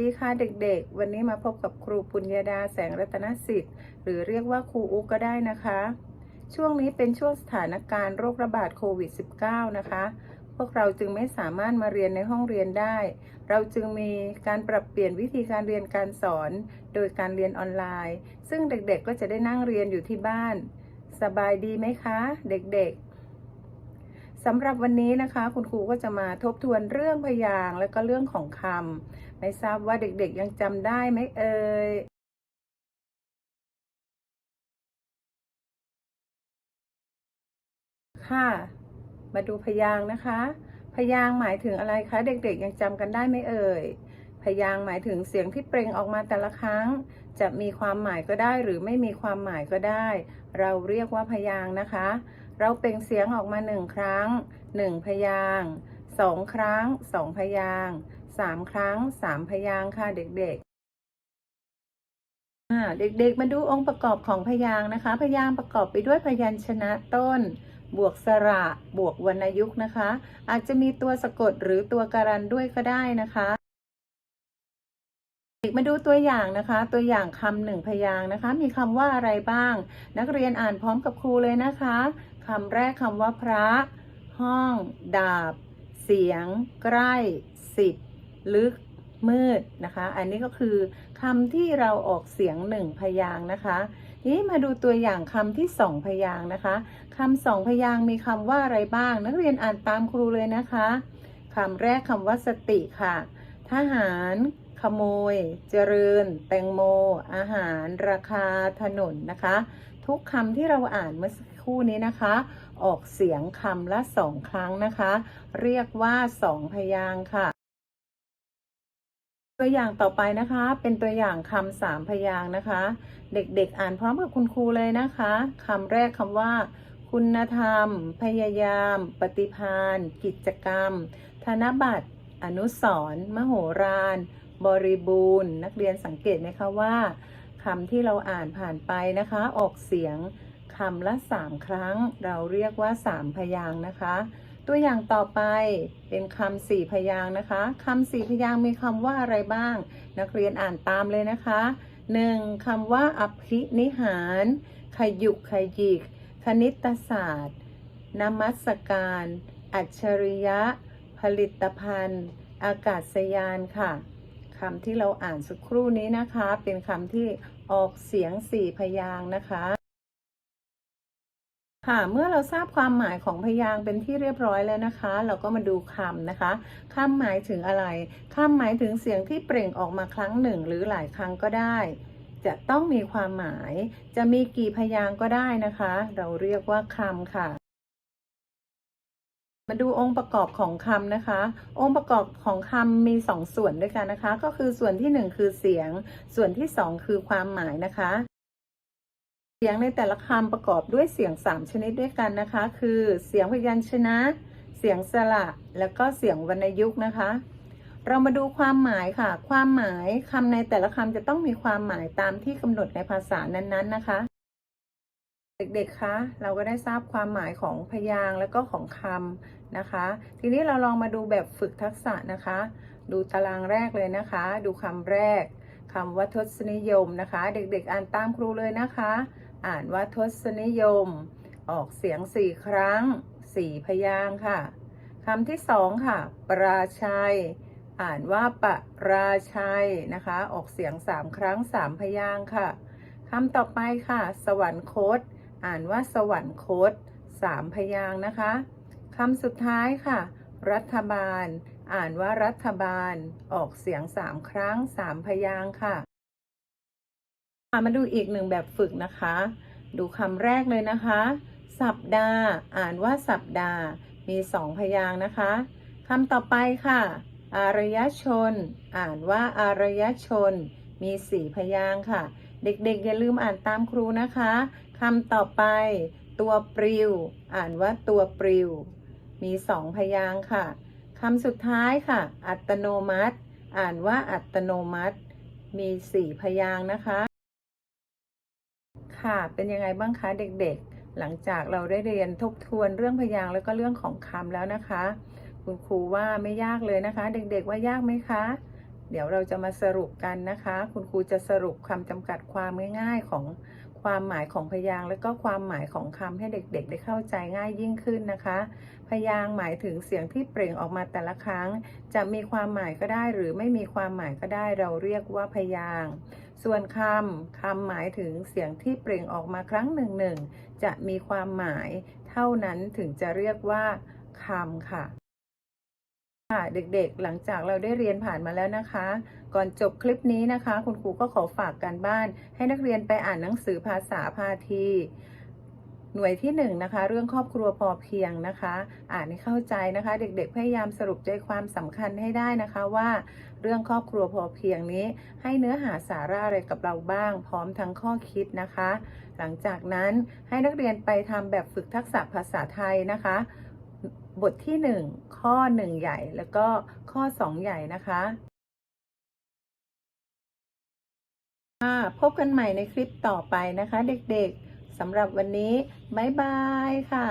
ดีค่ะเด็กๆ วันนี้มาพบกับครูปุญญาดาแสงรัตนสิทธิ์ หรือเรียกว่าครูอุกก็ได้นะคะ ช่วงนี้เป็นช่วงสถานการณ์โรคระบาดโควิด -19 นะคะ พวกเราจึงไม่สามารถมาเรียนในห้องเรียนได้ เราจึงมีการปรับเปลี่ยนวิธีการเรียนการสอน โดยการเรียนออนไลน์ ซึ่งเด็กๆก็จะได้นั่งเรียนอยู่ที่บ้าน สบายดีไหมคะ เด็กๆ สำหรับวันนี้นะคะ คุณครูก็จะมาทบทวนเรื่องพยางและก็เรื่องของคำไม่ทราบว่าเด็กๆยังจำได้ไหมเอ่ยค่ะ มาดูพยางนะคะ พยางหมายถึงอะไรคะ เด็กๆยังจำกันได้ไหมเอ่ย พยางหมายถึงเสียงที่เปล่งออกมาแต่ละครั้ง จะมีความหมายก็ได้หรือไม่มีความหมายก็ได้ เราเรียกว่าพยางนะคะ เราเปล่งเสียงออกมาหนึ่งครั้งหนึ่งพยางสองครั้งสองพยางสามครั้งสามพยางค่ะเด็กๆ เด็กๆ มาดูองค์ประกอบของพยางนะคะ พยางประกอบไปด้วยพยัญชนะต้น บวกสระ บวกวรรณยุกต์นะคะ อาจจะมีตัวสะกดหรือตัวการันด้วยก็ได้นะคะ เด็กมาดูตัวอย่างนะคะ ตัวอย่างคำหนึ่งพยางนะคะ มีคำว่าอะไรบ้าง นักเรียนอ่านพร้อมกับครูเลยนะคะคำแรกคำว่าพระ ห้อง ดาบ เสียง ใกล้ สิบลึก มืดนะคะ อันนี้ก็คือคำที่เราออกเสียงหนึ่งพยางนะคะนี้มาดูตัวอย่างคำที่สองพยางนะคะคำสองพยางมีคำว่าอะไรบ้าง นักเรียนอ่านตามครูเลยนะคะคำแรกคำว่าสติค่ะ ทหาร ขโมย เจริญ แตงโม อาหาร ราคา ถนนนะคะ ทุกคำที่เราอ่านเมื่อสักครู่นี้นะคะ ออกเสียงคำละสองครั้งนะคะ เรียกว่าสองพยางค์ค่ะ ตัวอย่างต่อไปนะคะ เป็นตัวอย่างคำสามพยางค์นะคะ เด็กๆอ่านพร้อมกับคุณครูเลยนะคะคำแรกคำว่าคุณธรรม พยายาม ปฏิพาน กิจกรรม ธนบัตร อนุสรมโหฬาร บริบูรณ์ นักเรียนสังเกตไหมคะว่าคำที่เราอ่านผ่านไปนะคะ ออกเสียงคำละสามครั้ง เราเรียกว่าสามพยางนะคะ ตัวอย่างต่อไปเป็นคำสี่พยางนะคะคำสี่พยางมีคำว่าอะไรบ้าง นักเรียนอ่านตามเลยนะคะหนึ่งคำว่าอภินิหาร ขยุกขยิก คณิตศาสตร์ นมัสการ อัจฉริยะ ผลิตภัณฑ์ อากาศยานค่ะ คำที่เราอ่านสักครู่นี้นะคะ เป็นคำที่ออกเสียงสี่พยางค์นะคะ ค่ะเมื่อเราทราบความหมายของพยางค์เป็นที่เรียบร้อยแล้วนะคะ เราก็มาดูคำนะคะคำหมายถึงอะไรคำหมายถึงเสียงที่เปล่งออกมาครั้งหนึ่งหรือหลายครั้งก็ได้ จะต้องมีความหมาย จะมีกี่พยางค์ก็ได้นะคะ เราเรียกว่าคำค่ะ มาดูองค์ประกอบของคำนะคะ องค์ประกอบของคำมีสองส่วนด้วยกันนะคะ ก็คือส่วนที่หนึ่งคือเสียง ส่วนที่สองคือความหมายนะคะ เสียงในแต่ละคำประกอบด้วยเสียง 3 ชนิดด้วยกันนะคะ คือเสียงพยัญชนะ เสียงสระ แล้วก็เสียงวรรณยุกต์นะคะ เรามาดูความหมายค่ะ ความหมายคำในแต่ละคำจะต้องมีความหมายตามที่กำหนดในภาษานั้นๆนะคะ เด็กๆ คะ เราก็ได้ทราบความหมายของพยางค์แล้วก็ของคำนะคะ ทีนี้เราลองมาดูแบบฝึกทักษะนะคะ ดูตารางแรกเลยนะคะ ดูคำแรกคำว่าทศนิยมนะคะ เด็กๆ อ่านตามครูเลยนะคะ อ่านว่าทศนิยม ออกเสียงสี่ครั้งสี่พยางค์ค่ะคำที่สองค่ะ ปราชัย อ่านว่าปราชัยนะคะ ออกเสียงสามครั้งสามพยางค์ค่ะคำต่อไปค่ะ สวรรคต อ่านว่าสวรรคตสามพยางนะคะคำสุดท้ายค่ะ รัฐบาล อ่านว่ารัฐบาล ออกเสียงสามครั้งสามพยางค่ะ มาดูอีกหนึ่งแบบฝึกนะคะ ดูคำแรกเลยนะคะ สัปดาห์ อ่านว่าสัปดาห์ มีสองพยางนะคะคำต่อไปค่ะ อารยชน อ่านว่าอารยชน มีสี่พยางค่ะ เด็กๆอย่าลืมอ่านตามครูนะคะ คำต่อไป ตัวปลิว อ่านว่าตัวปลิว มีสองพยางค่ะคำสุดท้ายค่ะ อัตโนมัติ อ่านว่าอัตโนมัติ มีสี่พยางนะคะ ค่ะเป็นยังไงบ้างคะเด็กๆ หลังจากเราได้เรียนทบทวนเรื่องพยางแล้วก็เรื่องของคำแล้วนะคะ คุณครูว่าไม่ยากเลยนะคะ เด็กๆว่ายากไหมคะเดี๋ยวเราจะมาสรุปกันนะคะ คุณครูจะสรุปคำจำกัดความง่ายๆของ ความหมายของพยางค์และก็ความหมายของคำให้เด็กๆ ได้เข้าใจง่ายยิ่งขึ้นนะคะ พยางค์หมายถึงเสียงที่เปล่งออกมาแต่ละครั้ง จะมีความหมายก็ได้หรือไม่มีความหมายก็ได้เราเรียกว่าพยางค์ส่วนคำคำหมายถึงเสียงที่เปล่งออกมาครั้งหนึ่งหนึ่งจะมีความหมาย เท่านั้นถึงจะเรียกว่าคำค่ะ ค่ะเด็กๆ หลังจากเราได้เรียนผ่านมาแล้วนะคะ ก่อนจบคลิปนี้นะคะ คุณครูก็ขอฝากการบ้าน ให้นักเรียนไปอ่านหนังสือภาษาพาที หน่วยที่1นงนะคะ เรื่องครอบครัวพอเพียงนะคะ อ่านให้เข้าใจนะคะ เด็กๆ พยายามสรุปใจความสำคัญให้ได้นะคะว่า เรื่องครอบครัวพอเพียงนี้ ให้เนื้อหาสาระอะไรกับเราบ้าง พร้อมทั้งข้อคิดนะคะ หลังจากนั้นให้นักเรียนไปทำแบบฝึกทักษะภาษาไทยนะคะ บทที่ 1 ข้อ 1 ใหญ่แล้วก็ข้อ 2 ใหญ่นะคะค่ะพบกันใหม่ในคลิปต่อไปนะคะ เด็กๆสำหรับวันนี้ บ๊ายบายค่ะ